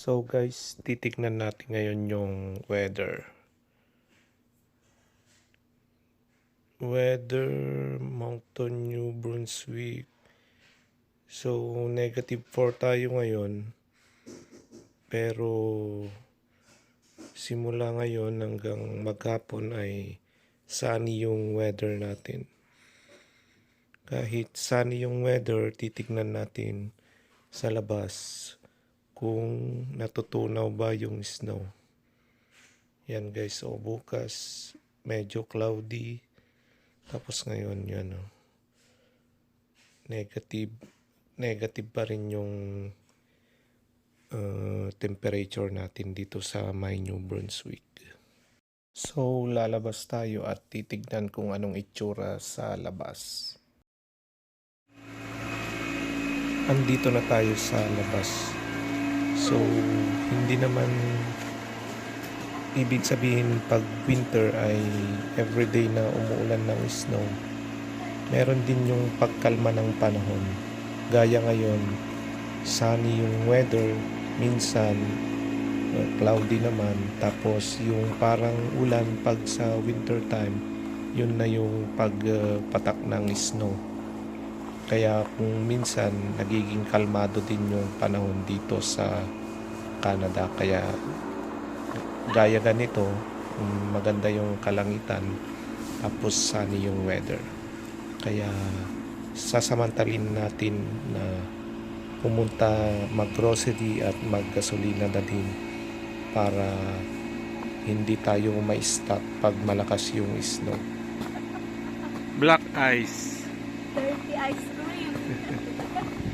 So guys, titignan natin ngayon yung weather. Weather, Mountain New Brunswick. So, negative 4 tayo ngayon. Pero, simula ngayon hanggang maghapon ay sunny yung weather natin. Kahit sunny yung weather, titignan natin sa labas kung natutunaw ba yung snow. Yan guys, o bukas medyo cloudy. Tapos ngayon yan o. Negative negative pa rin yung uh, temperature natin dito sa my New Brunswick. So lalabas tayo at titignan kung anong itsura sa labas. Andito na tayo sa labas. So, hindi naman ibig sabihin pag winter ay everyday na umuulan ng snow. Meron din yung pagkalma ng panahon. Gaya ngayon, sunny yung weather, minsan uh, cloudy naman. Tapos yung parang ulan pag sa winter time, yun na yung pagpatak ng snow. Kaya kung minsan nagiging kalmado din yung panahon dito sa Canada. Kaya gaya ganito, maganda yung kalangitan tapos sunny yung weather. Kaya sasamantalin natin na pumunta mag-grocery at mag-gasolina na din para hindi tayo ma-stuck pag malakas yung snow. Black ice. Dirty ice cream.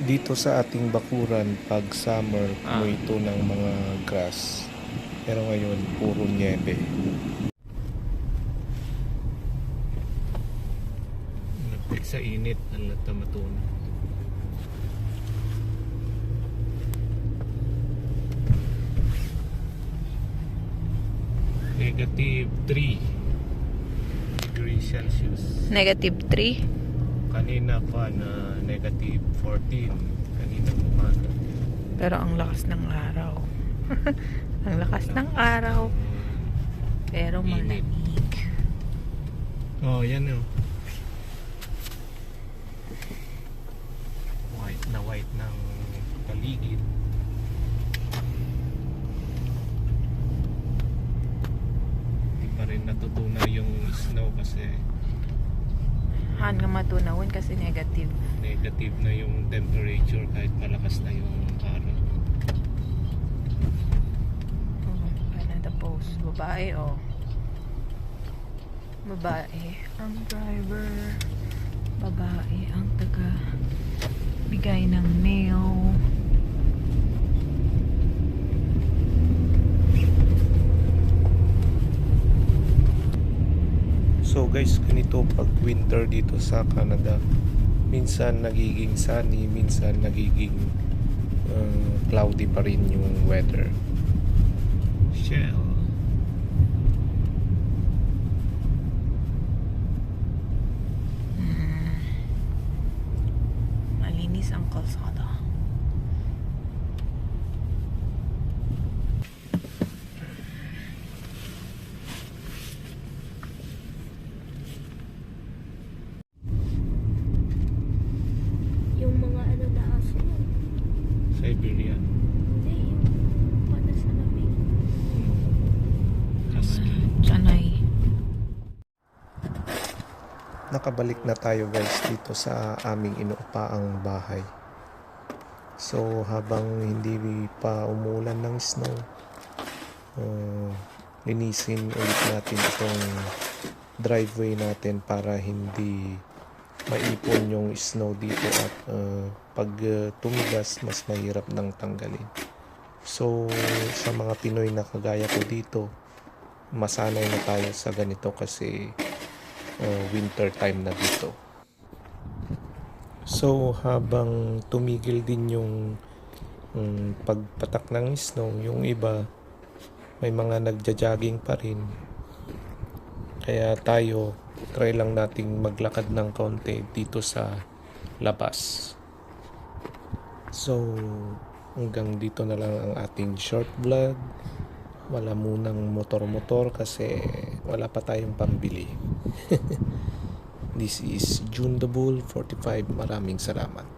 Dito sa ating bakuran, pag summer, puno ito ng mga grass. Pero ngayon, puro niebe. Nagpik sa init, ang lata Negative 3 degrees Celsius. Negative 3. Kanina pa na negative 14. Kanina umaga. Pero ang lakas ng araw. ang lakas ng araw. Pero malamig. Oh, yan oh. White na white ng paligid. Hindi pa rin natutunaw yung snow kasi Han nga matunawin kasi negative. negative na yung temperature kahit malakas na yung araw. Oh, Canada Post. Babae, oh. Babae ang driver. Babae ang taga bigay ng mail. So guys, ganito pag winter dito sa Canada. Minsan nagiging sunny, minsan nagiging uh, cloudy pa rin yung weather. Shell. Malinis ang kalsada. Yung mga ano na aso yun. Siberian. Hindi, yung para sa lamig. Husky. Chanay. Nakabalik na tayo guys dito sa aming inuupaang bahay. So habang hindi pa umulan ng snow, uh, linisin ulit natin itong driveway natin para hindi maipon yung snow dito at uh, pag uh, tumigas mas mahirap nang tanggalin. So sa mga Pinoy na kagaya ko dito, masanay na tayo sa ganito kasi uh, winter time na dito. So habang tumigil din yung um, pagpatak ng snow, yung iba may mga nagja-jogging pa rin. Kaya tayo try lang nating maglakad ng konti dito sa labas. So, hanggang dito na lang ang ating short vlog. Wala munang motor-motor kasi wala pa tayong pambili. This is June the Bull 45. Maraming salamat.